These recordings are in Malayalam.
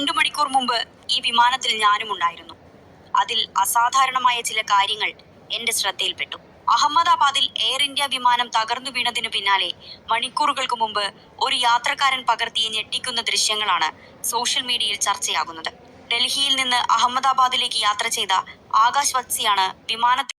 രണ്ടു മണിക്കൂർ മുമ്പ് ഈ വിമാനത്തിൽ ഞാനും ഉണ്ടായിരുന്നു. അതിൽ അസാധാരണമായ ചില കാര്യങ്ങൾ എന്റെ ശ്രദ്ധയിൽപ്പെട്ടു. അഹമ്മദാബാദിൽ എയർ ഇന്ത്യ വിമാനം തകർന്നു വീണതിനു പിന്നാലെ മണിക്കൂറുകൾക്ക് മുമ്പ് ഒരു യാത്രക്കാരൻ പകർത്തിയ ഞെട്ടിക്കുന്ന ദൃശ്യങ്ങളാണ് സോഷ്യൽ മീഡിയയിൽ ചർച്ചയാകുന്നത്. ഡൽഹിയിൽ നിന്ന് അഹമ്മദാബാദിലേക്ക് യാത്ര ചെയ്ത ആകാശ് വത്സിയാണ് വിമാനത്തിൽ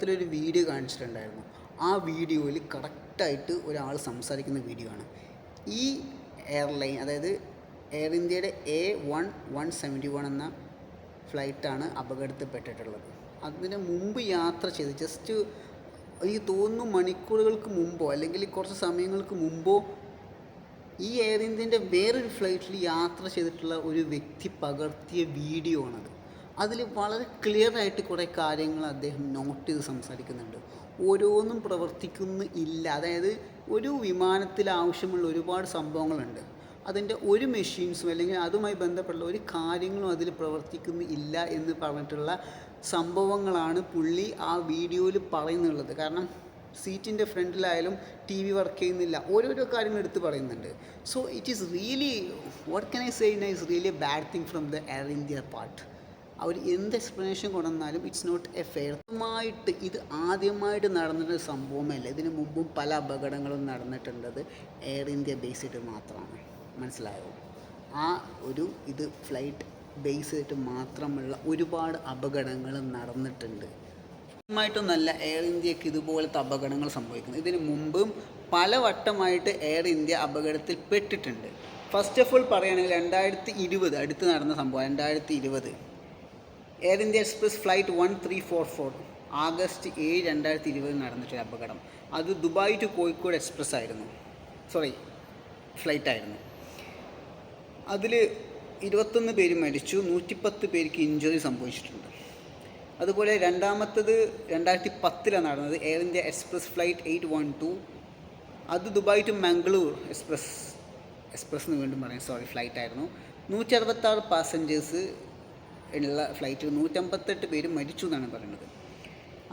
ത്തിലൊരു വീഡിയോ കാണിച്ചിട്ടുണ്ടായിരുന്നു. ആ വീഡിയോയിൽ കറക്റ്റായിട്ട് ഒരാൾ സംസാരിക്കുന്ന വീഡിയോ ആണ്. ഈ എയർലൈൻ അതായത് എയർ ഇന്ത്യയുടെ A one one seventy one എന്ന ഫ്ലൈറ്റാണ് അപകടത്തിൽപ്പെട്ടിട്ടുള്ളത്. അതിന് മുമ്പ് യാത്ര ചെയ്ത് ജസ്റ്റ് എനിക്ക് തോന്നുന്നു മണിക്കൂറുകൾക്ക് മുമ്പോ അല്ലെങ്കിൽ കുറച്ച് സമയങ്ങൾക്ക് മുമ്പോ ഈ എയർ ഇന്ത്യന്റെ വേറൊരു ഫ്ലൈറ്റിൽ യാത്ര ചെയ്തിട്ടുള്ള ഒരു വ്യക്തി പകർത്തിയ വീഡിയോ ആണത്. അതിൽ വളരെ ക്ലിയറായിട്ട് കുറേ കാര്യങ്ങൾ അദ്ദേഹം നോട്ട് ചെയ്ത് സംസാരിക്കുന്നുണ്ട്. ഓരോന്നും പ്രവർത്തിക്കുന്ന ഇല്ല. അതായത് ഒരു വിമാനത്തിൽ ആവശ്യമുള്ള ഒരുപാട് സംഭവങ്ങളുണ്ട്. അതിന്റെ ഒരു മെഷീൻസും അല്ലെങ്കിൽ അതുമായി ബന്ധപ്പെട്ട ഒരു കാര്യങ്ങളും അതിൽ പ്രവർത്തിക്കുന്ന ഇല്ല എന്ന് പറഞ്ഞിട്ടുള്ള സംഭവങ്ങളാണ് പുള്ളി ആ വീഡിയോയിൽ പറയുന്നുള്ളത്. കാരണം സീറ്റിന്റെ ഫ്രണ്ടിലായാലും ടി വി വർക്ക് ചെയ്യുന്നില്ല. ഓരോരോ കാര്യങ്ങൾ എടുത്ത് പറയുന്നുണ്ട്. So it is really what can I say is really bad thing from the Air India part അവർ എന്ത് എക്സ്പ്ലനേഷൻ കൊണ്ടുവന്നാലും ഇറ്റ്സ് നോട്ട് എ ഫെയർ ഇത് ആദ്യമായിട്ട് നടന്നിട്ടൊരു സംഭവമല്ല? ഇതിന് മുമ്പും പല അപകടങ്ങളും നടന്നിട്ടുള്ളത് എയർ ഇന്ത്യ ബേസ് ചെയ്തിട്ട് മാത്രമാണ്. മനസ്സിലായോ? ആ ഒരു ഇത് ഫ്ലൈറ്റ് ബേസ് ചെയ്തിട്ട് മാത്രമുള്ള ഒരുപാട് അപകടങ്ങൾ നടന്നിട്ടുണ്ട്. ആദ്യമായിട്ടൊന്നല്ല എയർ ഇന്ത്യയ്ക്ക് ഇതുപോലത്തെ അപകടങ്ങൾ സംഭവിക്കുന്നത് ഇതിന് മുമ്പും പല വട്ടമായിട്ട് എയർ ഇന്ത്യ അപകടത്തിൽ പെട്ടിട്ടുണ്ട്. ഫസ്റ്റ് ഓഫ് ഓൾ പറയുകയാണെങ്കിൽ രണ്ടായിരത്തി ഇരുപത് അടുത്ത് നടന്ന സംഭവം രണ്ടായിരത്തി ഇരുപത്. Air India Express flight one three four four August ഏഴ് രണ്ടായിരത്തി ഇരുപതിൽ നടന്നിട്ടൊരു അപകടം. അത് ദുബായ് ടു കോഴിക്കോട് എക്സ്പ്രസ് ആയിരുന്നു. സോറി ഫ്ലൈറ്റ് ആയിരുന്നു. അതിൽ ഇരുപത്തൊന്ന് പേര് മരിച്ചു നൂറ്റിപ്പത്ത് പേർക്ക് ഇഞ്ചുറി സംഭവിച്ചിട്ടുണ്ട്. അതുപോലെ രണ്ടാമത്തത് രണ്ടായിരത്തി പത്തിലാണ് നടന്നത് Air India Express flight eight one two അത് Dubai to Mangaluru express express എന്ന് വീണ്ടും പറയാം. സോറി ഫ്ലൈറ്റ് ആയിരുന്നു. നൂറ്റി അറുപത്താറ് പാസഞ്ചേഴ്സ് ഉള്ള ഫ്ലൈറ്റിൽ നൂറ്റമ്പത്തെട്ട് പേര് മരിച്ചു എന്നാണ് പറയുന്നത്.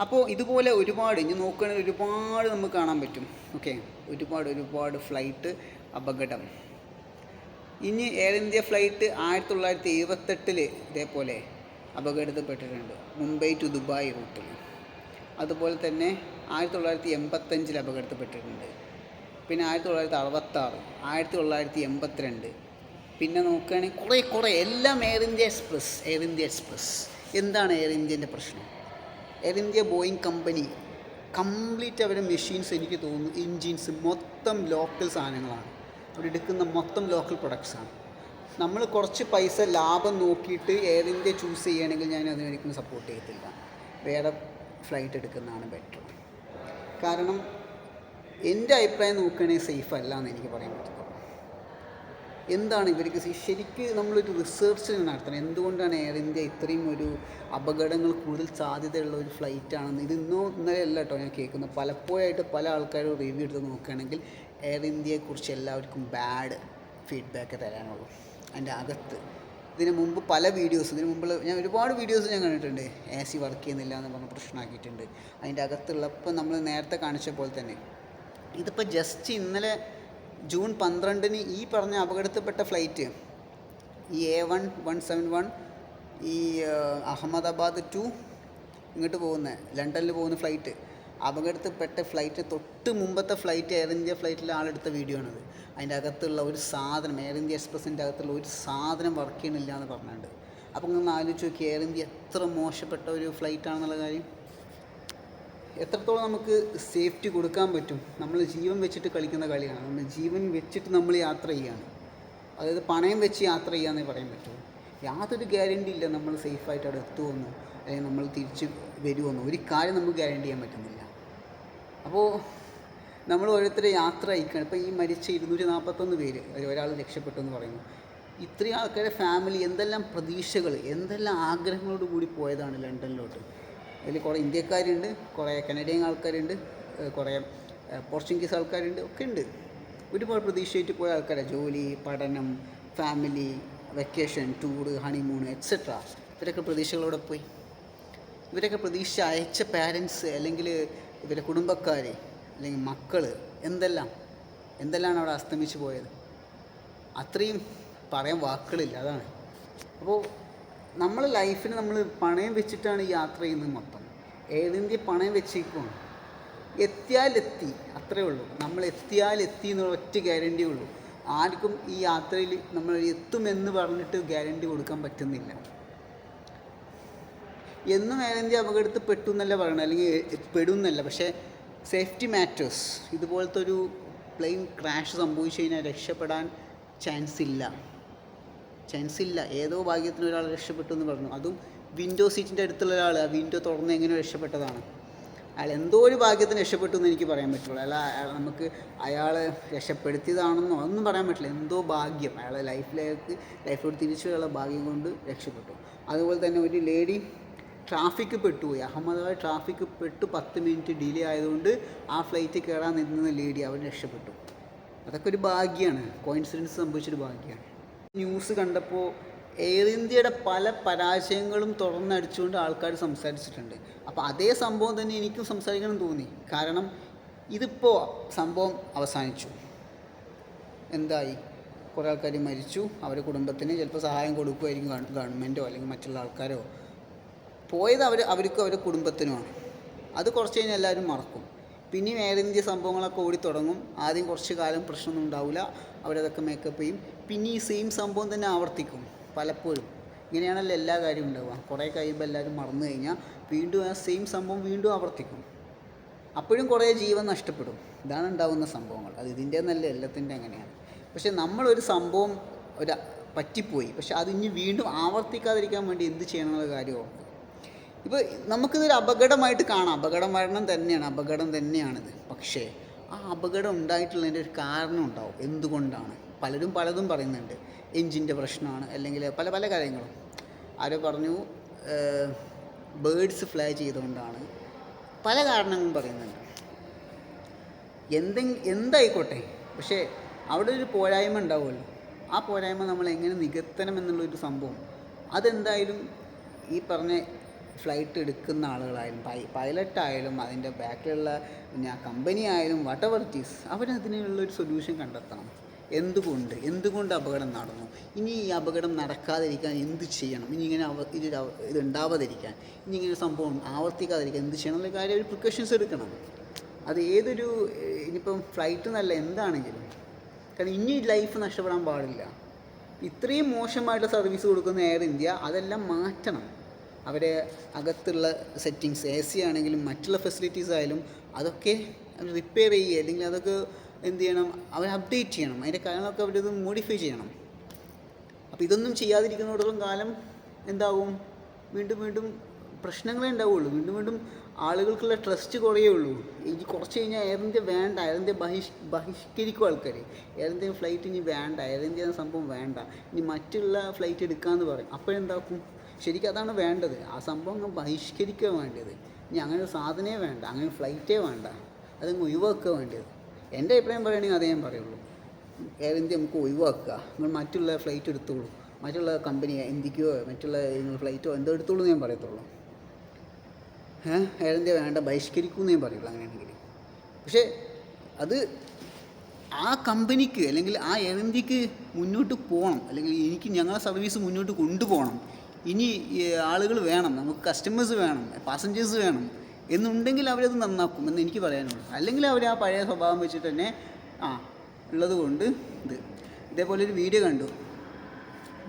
അപ്പോൾ ഇതുപോലെ ഒരുപാട് ഇനി നോക്കുകയാണെങ്കിൽ ഒരുപാട് നമുക്ക് കാണാൻ പറ്റും. ഓക്കെ ഒരുപാട് ഒരുപാട് ഫ്ലൈറ്റ് അപകടം. ഇനി എയർ ഇന്ത്യ ഫ്ലൈറ്റ് ആയിരത്തി തൊള്ളായിരത്തി എഴുപത്തെട്ടിൽ ഇതേപോലെ അപകടത്തിൽപ്പെട്ടിട്ടുണ്ട്. മുംബൈ ടു ദുബായ് റൂട്ടിൽ അതുപോലെ തന്നെ ആയിരത്തി തൊള്ളായിരത്തി എൺപത്തഞ്ചിൽ അപകടത്തിൽപ്പെട്ടിട്ടുണ്ട്. പിന്നെ ആയിരത്തി തൊള്ളായിരത്തി അറുപത്താറ് ആയിരത്തി തൊള്ളായിരത്തി എൺപത്തിരണ്ട് പിന്നെ നോക്കുകയാണെങ്കിൽ കുറേ കുറേ. എല്ലാം Air India Express Air India Express എന്താണ് എയർ ഇന്ത്യന്റെ പ്രശ്നം? Air India Boeing company complete അവരുടെ മെഷീൻസ് എനിക്ക് തോന്നുന്നു എൻജിൻസ് മൊത്തം ലോക്കൽ സാധനങ്ങളാണ്. അവരെടുക്കുന്ന മൊത്തം ലോക്കൽ പ്രൊഡക്ട്സാണ് നമ്മൾ കുറച്ച് പൈസ ലാഭം നോക്കിയിട്ട് എയർ ഇന്ത്യ ചൂസ് ചെയ്യുകയാണെങ്കിൽ ഞാൻ അതിനൊരിക്കലും സപ്പോർട്ട് ചെയ്യത്തില്ല. വേറെ ഫ്ലൈറ്റ് എടുക്കുന്നതാണ് ബെറ്റർ കാരണം എന്റെ അഭിപ്രായം നോക്കുകയാണെങ്കിൽ സേഫ് അല്ല എന്ന് എനിക്ക് പറയാൻ പറ്റുന്നത് എന്താണ് ഇവർക്ക് ശരിക്കും നമ്മളൊരു റിസർച്ച് നടത്തണം. എന്തുകൊണ്ടാണ് എയർ ഇന്ത്യ ഇത്രയും ഒരു അപകടങ്ങൾ കൂടുതൽ സാധ്യതയുള്ള ഒരു ഫ്ലൈറ്റ് ആണെന്ന്? ഇത് ഇന്നോ ഇന്നലെ അല്ല കേട്ടോ ഞാൻ കേൾക്കുന്നത്. പലപ്പോഴായിട്ട് പല ആൾക്കാരും റിവ്യൂ എടുത്ത് നോക്കുകയാണെങ്കിൽ എയർ ഇന്ത്യയെക്കുറിച്ച് എല്ലാവർക്കും ബാഡ് ഫീഡ്ബാക്ക് തരാനുള്ളൂ. അതിന്റെ അകത്ത്. ഇതിന് മുമ്പ് പല വീഡിയോസ് ഇതിന് മുമ്പ് ഞാൻ ഒരുപാട് വീഡിയോസ് ഞാൻ കണ്ടിട്ടുണ്ട്. എ സി വർക്ക് ചെയ്യുന്നില്ല എന്ന് പറഞ്ഞ പ്രശ്നമാക്കിയിട്ടുണ്ട്. അതിന്റെ അകത്തുള്ളപ്പോൾ നമ്മൾ നേരത്തെ കാണിച്ച പോലെ തന്നെ. ഇതിപ്പോൾ ജസ്റ്റ് ഇന്നലെ ജൂൺ പന്ത്രണ്ടിന് ഈ പറഞ്ഞ അപകടത്തിൽപ്പെട്ട ഫ്ലൈറ്റ് ഈ A one one seven one ഈ അഹമ്മദാബാദ് ടു ഇങ്ങോട്ട് പോകുന്ന ലണ്ടനിൽ പോകുന്ന ഫ്ലൈറ്റ്. അപകടത്തിൽപ്പെട്ട ഫ്ലൈറ്റ് തൊട്ട് മുമ്പത്തെ ഫ്ലൈറ്റ് എയർ ഇന്ത്യ ഫ്ലൈറ്റിൽ ആളെടുത്ത വീഡിയോ ആണത്. അതിന്റെ അകത്തുള്ള ഒരു സാധനം എയർ ഇന്ത്യ എക്സ്പ്രസിന്റെ അകത്തുള്ള ഒരു സാധനം വർക്ക് ചെയ്യണില്ല എന്ന് പറഞ്ഞിട്ടുണ്ട്. അപ്പോൾ നിങ്ങൾ ആലോചിച്ച് നോക്കി എയർ ഇന്ത്യ എത്ര മോശപ്പെട്ട ഒരു ഫ്ലൈറ്റ് ആണെന്നുള്ള കാര്യം. എത്രത്തോളം നമുക്ക് സേഫ്റ്റി കൊടുക്കാൻ പറ്റും? നമ്മൾ ജീവൻ വെച്ചിട്ട് കളിക്കുന്ന കളിയാണ്. നമ്മൾ ജീവൻ വെച്ചിട്ട് നമ്മൾ യാത്ര ചെയ്യുകയാണ്. അതായത് പണയം വെച്ച് യാത്ര ചെയ്യാന്നേ പറയാൻ പറ്റുള്ളൂ യാതൊരു ഗ്യാരണ്ടി ഇല്ല നമ്മൾ സേഫായിട്ട് അവിടെ എത്തുമെന്നോ അല്ലെങ്കിൽ നമ്മൾ തിരിച്ച് വരുമെന്നോ ഒരു കാര്യം നമുക്ക് ഗ്യാരണ്ടി ചെയ്യാൻ പറ്റുന്നില്ല. അപ്പോൾ നമ്മൾ ഓരോരുത്തരെ യാത്ര അയക്കുകയാണ്. ഇപ്പോൾ ഈ മരിച്ച ഇരുന്നൂറ്റി നാൽപ്പത്തൊന്ന് പേര് ഒരാൾ രക്ഷപ്പെട്ടു എന്ന് പറയുന്നു. ഇത്രയും ആൾക്കാരുടെ ഫാമിലി എന്തെല്ലാം പ്രതീക്ഷകൾ എന്തെല്ലാം ആഗ്രഹങ്ങളോട് കൂടി പോയതാണ് ലണ്ടനിലോട്ട്? അതിൽ കുറേ ഇന്ത്യക്കാരുണ്ട് കുറേ കനഡിയൻ ആൾക്കാരുണ്ട് കുറേ പോർച്ചുഗീസ് ആൾക്കാരുണ്ട് ഒക്കെ ഉണ്ട് ഒരുപാട് പ്രതീക്ഷയായിട്ട് പോയ ആൾക്കാരാണ് ജോലി പഠനം family vacation tour honeymoon etcetera ഇവരൊക്കെ പ്രതീക്ഷകളോടെ പോയി? ഇവരൊക്കെ പ്രതീക്ഷ അയച്ച പാരൻസ് അല്ലെങ്കിൽ ഇവരുടെ കുടുംബക്കാർ അല്ലെങ്കിൽ മക്കൾ എന്തെല്ലാം? എന്തെല്ലാം അവിടെ അസ്തമിച്ച് പോയത്? അത്രയും പറയാൻ വാക്കുകളില്ല അതാണ്. അപ്പോൾ നമ്മളെ ലൈഫിന് നമ്മൾ പണയം വെച്ചിട്ടാണ് യാത്ര ചെയ്യുന്നത് മൊത്തം. എയർ ഇന്ത്യ പണയം വെച്ചേക്കുവാണ്. എത്തിയാലെത്തി അത്രേ ഉള്ളൂ. നമ്മൾ എത്തിയാലെത്തി എന്നുള്ള ഒറ്റ ഗ്യാരണ്ടി ഉള്ളൂ. ആർക്കും ഈ യാത്രയിൽ നമ്മൾ എത്തുമെന്ന് പറഞ്ഞിട്ട് ഗ്യാരണ്ടി കൊടുക്കാൻ പറ്റുന്നില്ല. എന്നും എയർ ഇന്ത്യ അപകടത്തിൽ പെട്ടു എന്നല്ല പറയണം അല്ലെങ്കിൽ പെടുന്നല്ല പക്ഷേ സേഫ്റ്റി മാറ്റേഴ്സ് ഇതുപോലത്തെ ഒരു പ്ലെയിൻ ക്രാഷ് സംഭവിച്ചു കഴിഞ്ഞാൽ രക്ഷപ്പെടാൻ ചാൻസ് ഇല്ല. ചാൻസ് ഇല്ല ഏതോ ഭാഗ്യത്തിന് ഒരാൾ രക്ഷപ്പെട്ടു എന്ന് പറഞ്ഞു. അതും വിൻഡോ സീറ്റിന്റെ അടുത്തുള്ള ഒരാൾ ആ വിൻഡോ തുറന്ന് എങ്ങനെ രക്ഷപ്പെട്ടതാണ്? അയാൾ എന്തോ ഒരു ഭാഗ്യത്തിന് രക്ഷപ്പെട്ടു എന്ന് എനിക്ക് പറയാൻ പറ്റുള്ളൂ. അല്ല നമുക്ക് അയാൾ രക്ഷപ്പെടുത്തിയതാണെന്നോ ഒന്നും പറയാൻ പറ്റില്ല. എന്തോ ഭാഗ്യം. അയാളെ ലൈഫിലേക്ക് ലൈഫിലോട്ട് തിരിച്ചു അയാളെ ഭാഗ്യം കൊണ്ട് രക്ഷപ്പെട്ടു. അതുപോലെ തന്നെ ഒരു ലേഡി ട്രാഫിക്ക് പെട്ടുപോയി അഹമ്മദാബാദ് ട്രാഫിക്ക് പെട്ട് പത്ത് മിനിറ്റ് ഡിലേ ആയതുകൊണ്ട് ആ ഫ്ലൈറ്റ് കയറാൻ നിന്ന ലേഡി അവർ രക്ഷപ്പെട്ടു. അതൊക്കെ ഒരു ഭാഗ്യമാണ് കോയിൻസിഡൻസ് സംഭവിച്ചൊരു ഭാഗ്യമാണ് ന്യൂസ് കണ്ടപ്പോൾ എയർ ഇന്ത്യയുടെ പല പരാജയങ്ങളും തുറന്നടിച്ചുകൊണ്ട് ആൾക്കാർ സംസാരിച്ചിട്ടുണ്ട്. അപ്പോൾ അതേ സംഭവം തന്നെ എനിക്കും സംസാരിക്കണം തോന്നി. കാരണം ഇതിപ്പോൾ സംഭവം അവസാനിച്ചു. എന്തായി? കുറേ ആൾക്കാർ മരിച്ചു. അവരുടെ കുടുംബത്തിന് ചിലപ്പോൾ സഹായം കൊടുക്കുമായിരിക്കും ഗവ- ഗവൺമെന്റോ അല്ലെങ്കിൽ മറ്റുള്ള ആൾക്കാരോ. പോയത് അവർ അവർക്കും അവരുടെ കുടുംബത്തിനുമാണ്. അത് കുറച്ച് കഴിഞ്ഞാൽ എല്ലാവരും മറക്കും. പിന്നെയും എയർ ഇന്ത്യ സംഭവങ്ങളൊക്കെ ഓടി തുടങ്ങും. ആദ്യം കുറച്ച് കാലം പ്രശ്നമൊന്നും ഉണ്ടാവില്ല അവരതൊക്കെ മേക്കപ്പ് ചെയ്യും. പിന്നെ ഈ സെയിം സംഭവം തന്നെ ആവർത്തിക്കും പലപ്പോഴും. ഇങ്ങനെയാണല്ലോ എല്ലാ കാര്യവും ഉണ്ടാവുക. കുറേ കഴിയുമ്പോൾ എല്ലാവരും മറന്നു കഴിഞ്ഞാൽ വീണ്ടും ആ സെയിം സംഭവം വീണ്ടും ആവർത്തിക്കും. അപ്പോഴും കുറേ ജീവൻ നഷ്ടപ്പെടും. ഇതാണ് ഉണ്ടാകുന്ന സംഭവങ്ങൾ. അത് ഇതിന്റെ നല്ല എല്ലാത്തിന്റെ അങ്ങനെയാണ്. പക്ഷേ നമ്മളൊരു സംഭവം ഒരു പറ്റിപ്പോയി. പക്ഷെ അത് ഇനി വീണ്ടും ആവർത്തിക്കാതിരിക്കാൻ വേണ്ടി എന്ത് ചെയ്യണമെന്നുള്ള കാര്യം ഇപ്പോൾ നമുക്കിതൊരു അപകടമായിട്ട് കാണാം. അപകടം മരണം തന്നെയാണ് അപകടം തന്നെയാണിത്. പക്ഷേ ആ അപകടം ഉണ്ടായിട്ടുള്ളതിന്റെ ഒരു കാരണം ഉണ്ടാവും. എന്തുകൊണ്ടാണ്? പലരും പലതും പറയുന്നുണ്ട്. എഞ്ചിന്റെ പ്രശ്നമാണ് അല്ലെങ്കിൽ പല പല കാര്യങ്ങളും. ആരോ പറഞ്ഞു ബേഡ്സ് ഫ്ലൈ ചെയ്തുകൊണ്ടാണ്. പല കാരണങ്ങളും പറയുന്നുണ്ട്. എന്തെങ്കിലും എന്തായിക്കോട്ടെ? പക്ഷേ അവിടെ ഒരു പോരായ്മ ഉണ്ടാവുമല്ലോ. ആ പോരായ്മ നമ്മൾ എങ്ങനെ നികത്തണം എന്നുള്ളൊരു സംഭവം. അതെന്തായാലും ഈ പറഞ്ഞ ഫ്ലൈറ്റ് എടുക്കുന്ന ആളുകളായാലും പൈ പൈലറ്റായാലും അതിന്റെ ബാക്കിലുള്ള കമ്പനി ആയാലും വട്ടവർ ടീസ് അവരതിനുള്ളൊരു സൊല്യൂഷൻ കണ്ടെത്തണം. എന്തുകൊണ്ട്? എന്തുകൊണ്ട് അപകടം നടന്നു? ഇനി ഈ അപകടം നടക്കാതിരിക്കാൻ എന്ത് ചെയ്യണം? ഇനി ഇങ്ങനെ അവ ഇത് ഉണ്ടാവാതിരിക്കാൻ ഇനി ഇങ്ങനെ സംഭവം ആവർത്തിക്കാതിരിക്കാൻ എന്ത് ചെയ്യണം എന്നുള്ള കാര്യം ഒരു പ്രിക്കോഷൻസ് എടുക്കണം. അത് ഏതൊരു ഇനിയിപ്പം ഫ്ലൈറ്റ് നല്ല എന്താണെങ്കിലും. കാരണം ഇനി ലൈഫ് നഷ്ടപ്പെടാൻ പാടില്ല. ഇത്രയും മോശമായിട്ടുള്ള സർവീസ് കൊടുക്കുന്ന എയർ ഇന്ത്യ അതെല്ലാം മാറ്റണം. അവരെ അകത്തുള്ള സെറ്റിങ്സ് എ സി ആണെങ്കിലും മറ്റുള്ള ഫെസിലിറ്റീസ് ആയാലും അതൊക്കെ റിപ്പയർ ചെയ്യുക അല്ലെങ്കിൽ അതൊക്കെ എന്ത് ചെയ്യണം അവർ അപ്ഡേറ്റ് ചെയ്യണം. അതിന്റെ കാര്യങ്ങളൊക്കെ അവരത് മോഡിഫൈ ചെയ്യണം. അപ്പോൾ ഇതൊന്നും ചെയ്യാതിരിക്കുന്നിടത്തോളം കാലം എന്താവും? വീണ്ടും വീണ്ടും പ്രശ്നങ്ങളേ ഉണ്ടാവുള്ളൂ. വീണ്ടും വീണ്ടും ആളുകൾക്കുള്ള ട്രസ്റ്റ് കുറയേ ഉള്ളൂ. ഇനി കുറച്ച് കഴിഞ്ഞാൽ എയർ ഇന്ത്യ വേണ്ട. എയർ ഇന്ത്യ ബഹിഷ് ബഹിഷ്കരിക്കും ആൾക്കാർ എയർ ഇന്ത്യ ഫ്ലൈറ്റ് ഇനി വേണ്ട. എയർ സംഭവം വേണ്ട. ഇനി മറ്റുള്ള ഫ്ലൈറ്റ് എടുക്കാമെന്ന് പറയും. അപ്പോഴെന്താക്കും? ശരിക്കും അതാണ് വേണ്ടത്. ആ സംഭവം അങ്ങ് ബഹിഷ്കരിക്കുക വേണ്ടത്. ഇനി അങ്ങനെ ഒരു സാധനമേ വേണ്ട. അങ്ങനെ ഫ്ലൈറ്റേ വേണ്ട. അതങ്ങ് ഒഴിവാക്കുക വേണ്ടത്. എന്റെ അഭിപ്രായം പറയുകയാണെങ്കിൽ അതേ ഞാൻ പറയുള്ളൂ. എയർ ഇന്ത്യ നമുക്ക് ഒഴിവാക്കുക. നിങ്ങൾ മറ്റുള്ള ഫ്ലൈറ്റ് എടുത്തോളൂ. മറ്റുള്ള കമ്പനി ഇന്ത്യക്കോ മറ്റുള്ള ഫ്ലൈറ്റോ എന്തോ എടുത്തോളൂ ഞാൻ പറയത്തുള്ളൂ. എയർ ഇന്ത്യ വേണ്ട ബഹിഷ്കരിക്കൂ എന്ന് ഞാൻ പറയുള്ളൂ അങ്ങനെയാണെങ്കിൽ. പക്ഷേ അത് ആ കമ്പനിക്ക് അല്ലെങ്കിൽ ആ എയർ ഇന്ത്യയ്ക്ക് മുന്നോട്ട് പോകണം. അല്ലെങ്കിൽ എനിക്ക് ഞങ്ങളെ സർവീസ് മുന്നോട്ട് കൊണ്ടുപോകണം. ഇനി ആളുകൾ വേണം നമുക്ക് കസ്റ്റമേഴ്സ് വേണം പാസഞ്ചേഴ്സ് വേണം എന്നുണ്ടെങ്കിൽ അവരത് നന്നാക്കും എന്ന് എനിക്ക് പറയാനുള്ളൂ. അല്ലെങ്കിൽ അവർ ആ പഴയ സ്വഭാവം വെച്ചിട്ട് തന്നെ ആ ഉള്ളത് കൊണ്ട് ഇത്. ഇതേപോലെ ഒരു വീഡിയോ കണ്ടു.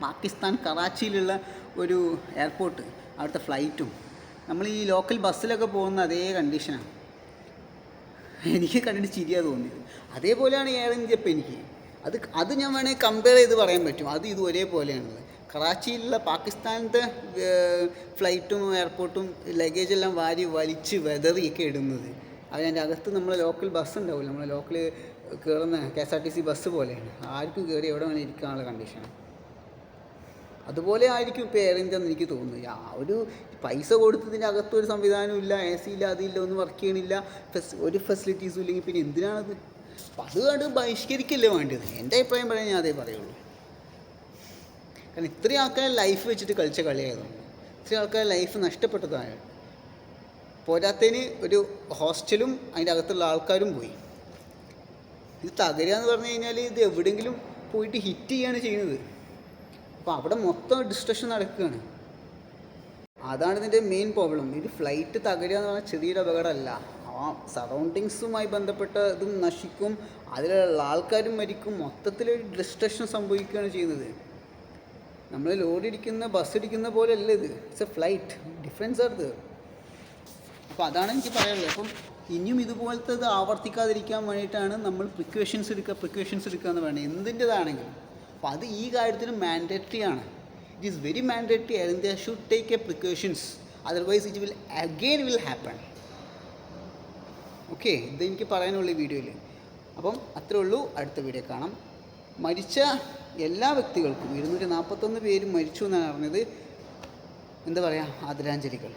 പാകിസ്ഥാൻ കറാച്ചിയിലുള്ള ഒരു എയർപോർട്ട് അവിടുത്തെ ഫ്ലൈറ്റും നമ്മൾ ഈ ലോക്കൽ ബസ്സിലൊക്കെ പോകുന്ന അതേ കണ്ടീഷനാണ് എനിക്ക് കണ്ടിട്ട് ചിരിയാ തോന്നിയത്. അതേപോലെയാണ് എയർ ഇന്ത്യ ഇപ്പം എനിക്ക്. അത് അത് ഞാൻ വേണമെങ്കിൽ കമ്പയർ ചെയ്ത് പറയാൻ പറ്റും. അത് ഇത് ഒരേപോലെയാണുള്ളത്. കറാച്ചിയിലുള്ള പാകിസ്ഥാനത്തെ ഫ്ലൈറ്റും എയർപോർട്ടും ലഗേജെല്ലാം വാരി വലിച്ച് വെതറിയൊക്കെ ഇടുന്നത്. അതിന്റെ അകത്ത് നമ്മളെ ലോക്കൽ ബസ് ഉണ്ടാവില്ല? നമ്മളെ ലോക്കൽ കയറുന്ന K S R T C bus പോലെയാണ്. ആർക്കും കയറി എവിടെ വേണമെങ്കിൽ ഇരിക്കാനുള്ള കണ്ടീഷനാണ് അതുപോലെ ആയിരിക്കും ഇപ്പോൾ എയർ ഇന്ത്യ എന്ന് എനിക്ക് തോന്നുന്നു ആ ഒരു പൈസ കൊടുത്തതിന്റെ അകത്തൊരു ഇല്ല എ സി ഇല്ല അതില്ല ഒന്നും വർക്ക് ചെയ്യണില്ല ഫെസ് ഒരു ഫെസിലിറ്റീസും ഇല്ലെങ്കിൽ പിന്നെ എന്തിനാണത്? അപ്പം അത് കണ്ട് ബഹിഷ്കരിക്കല്ലേ വേണ്ടത്? എന്റെ അഭിപ്രായം പറയാൻ ഞാൻ അതേ പറയുള്ളൂ. കാരണം ഇത്രയും ആൾക്കാരെ ലൈഫ് വെച്ചിട്ട് കളിച്ച കളിയായിരുന്നു. ഇത്രയും ആൾക്കാരെ ലൈഫ് നഷ്ടപ്പെട്ടതാണ് പോരാത്തതിന് ഒരു ഹോസ്റ്റലും അതിന്റെ അകത്തുള്ള ആൾക്കാരും പോയി. ഇത് തകരുക എന്ന് പറഞ്ഞു കഴിഞ്ഞാൽ ഇത് എവിടെയെങ്കിലും പോയിട്ട് ഹിറ്റ് ചെയ്യാണ് ചെയ്യുന്നത്. അപ്പോൾ അവിടെ മൊത്തം ഡിസ്ട്രക്ഷൻ നടക്കുകയാണ്. അതാണ് ഇതിന്റെ മെയിൻ പ്രോബ്ലം ഇത് ഫ്ലൈറ്റ് തകരുക എന്ന് പറഞ്ഞാൽ ചെറിയൊരു അപകടമല്ല. ആ സറൗണ്ടിങ്സുമായി ബന്ധപ്പെട്ട ഇതും നശിക്കും. അതിലുള്ള ആൾക്കാരും മരിക്കും. മൊത്തത്തിലൊരു ഡിസ്ട്രക്ഷൻ സംഭവിക്കുകയാണ് ചെയ്യുന്നത്. നമ്മൾ ലോറി ഇടിക്കുന്ന ബസ് ഇടിക്കുന്ന പോലെ അല്ല ഇത്. It's a flight difference are ഇത് അപ്പോൾ അതാണ് എനിക്ക് പറയാനുള്ളത്. അപ്പം ഇനിയും ഇതുപോലത്തെ ഇത് ആവർത്തിക്കാതിരിക്കാൻ വേണ്ടിയിട്ടാണ് നമ്മൾ പ്രിക്വേഷൻസ് എടുക്കുക പ്രിക്വേഷൻസ് എടുക്കുക എന്ന് പറയുന്നത്. എന്തിന്റെതാണെങ്കിലും. അപ്പോൾ അത് ഈ കാര്യത്തിന് മാൻഡേറ്ററി ആണ്. It is very mandatory Air India should take a precautions otherwise it will again will happen okay ഇത് എനിക്ക് പറയാനുള്ള വീഡിയോയിൽ. അപ്പം അത്രേ ഉള്ളൂ. അടുത്ത വീഡിയോ കാണാം. മരിച്ച എല്ലാ വ്യക്തികൾക്കും ഇരുന്നൂറ്റി നാൽപ്പത്തൊന്ന് പേരും മരിച്ചു എന്നാണ് അറിഞ്ഞത്. എന്താ പറയുക ആദരാഞ്ജലികൾ.